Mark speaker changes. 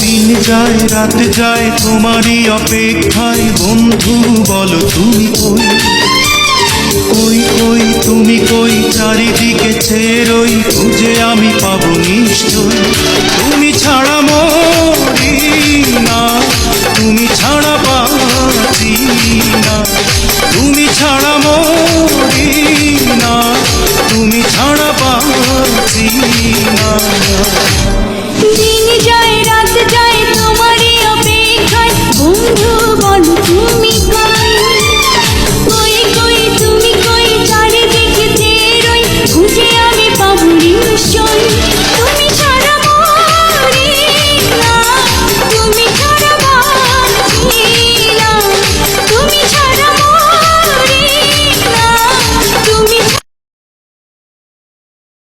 Speaker 1: দিন যায়, রাত যায়, তোমারই অপেক্ষায়। বন্ধু, বলো, তুমি কই? কই কই, তুমি কই? চারিদিকে ছেড়ই, খুঁজে আমি পাবো নিশ্চয়। তুমি ছাড়া মরি না, তুমি ছাড়া বাঁচি না। তুমি ছাড়া মরি বাঁচি না।